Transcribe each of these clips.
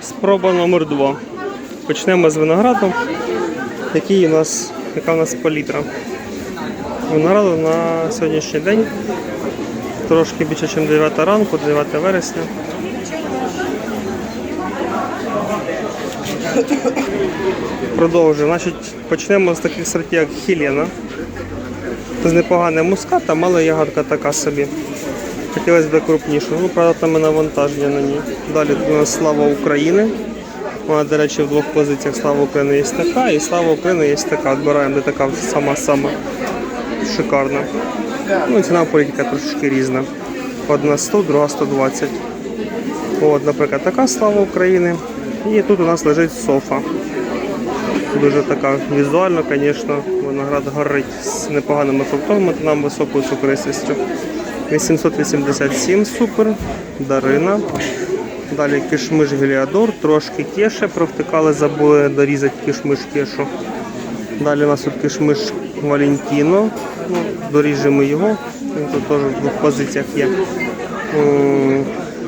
Спроба номер 2 Почнемо з винограду. Який у нас, яка у нас палітра? Винограду на сьогоднішній день трошки більше, ніж 9 ранку, 9 вересня. Продовжуємо. Значить, почнемо з таких сортів, як Хілена. З непоганим мускатом, але ягодка така собі. Хотілося б крупнішу. Ну, правда, там і навантаження на ній. Далі у нас слава України. Вона, до речі, в двох позиціях Слава України є така, і Слава України є така. Відбираємо, де така сама-сама шикарна. Ну, ціна політика трошки різна. Одна 100, друга 120. От, наприклад, така слава України. І тут у нас лежить софа. Дуже така візуально, звісно, виноград горить з непоганими фруктовими тонами, високою цукристістю. 887 супер, Дарина. Далі кишмиш Геліадор, трошки кеше, провтикали, забули дорізати кишмиш кешу. Далі у нас тут кишмиш Валентіно. Ну, доріжемо його. Він тут теж в двох позиціях є.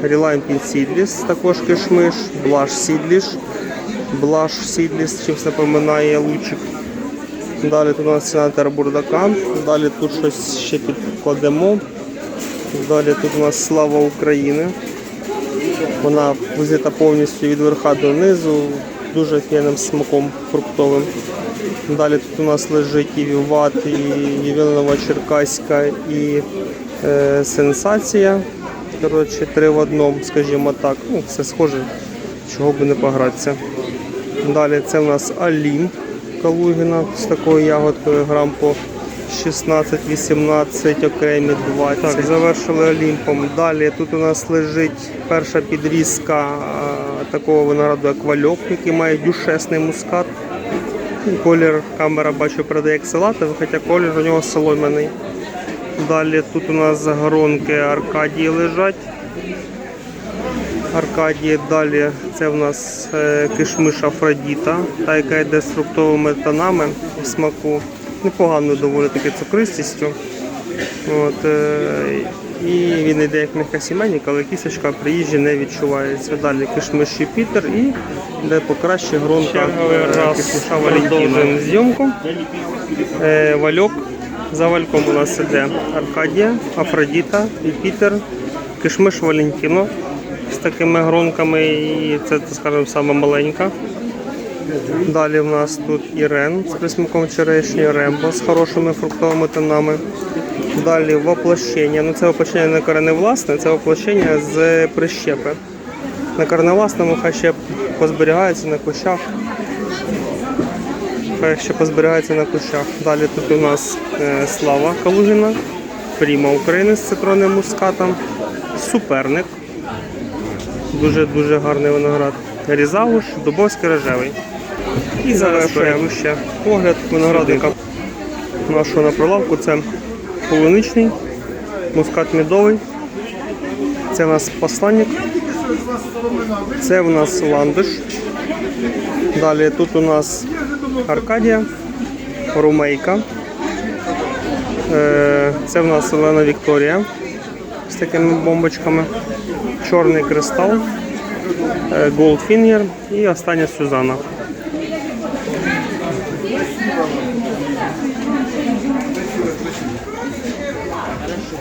Релайн Сідліс, також кишмиш, Блаш Сідліш. Блаш Сідліс, чимось напоминає лучик. Далі тут у нас сенатор Бурдакан. Далі тут щось ще підкладемо. Далі тут у нас слава України. Вона визита повністю від верха до низу, дуже фінним смаком фруктовим. Далі тут у нас лежить і Віват, і Євелинова Черкаська, і е, сенсація. Коротше, три в одному, скажімо так. Ну, все схоже, чого би не погратися. Далі це у нас Алімп Калугіна з такою ягодкою грам по 16-18, окремі 20. Так, завершили Олімпом. Далі тут у нас лежить перша підрізка такого винограду, як вальок, який має дюшесний мускат. Колір камера бачу передає як салатовий, хоча колір у нього солом'яний. Далі тут у нас загоронки Аркадії лежать. Аркадії далі це в нас е, кишмиш Афродіта, та яка йде з фруктовими тонами в смаку. Непоганою доволі таки цукристістю. От, е, і він йде як м'яка сімейник, але кісточка при їжі не відчувається. Далі кишмиш Юпітер і де покраще гронка е, кишмиша Валентина. зйомку. Е, Вальок. За вальком у нас іде Аркадія, Афродіта, Юпітер, кишмиш Валентіно з такими гронками, і це, скажімо, саме маленька. Далі в нас тут Ірен з присмаком черешні, Рембо з хорошими фруктовими тонами. Далі воплощення. Ну це воплощення не кореневласне, це воплощення з прищепи. На кореневласному хай ще позберігається на кущах. Хай ще позберігається на кущах. Далі тут у нас е, Слава Калугіна, Пріма України з цитронним мускатом, суперник. Дуже-дуже гарний виноград. Різауш, Дубовський рожевий. І завершуємо ще огляд виноградника нашого на прилавку. Це полуничний, мускат мідовий. Це у нас посланник. Це у нас ландиш. Далі тут у нас Аркадія, Румейка. Е, Це в нас Олена Вікторія з такими бомбочками. Чорний кристал, Goldfinger і остання Сюзанна. Хорошо.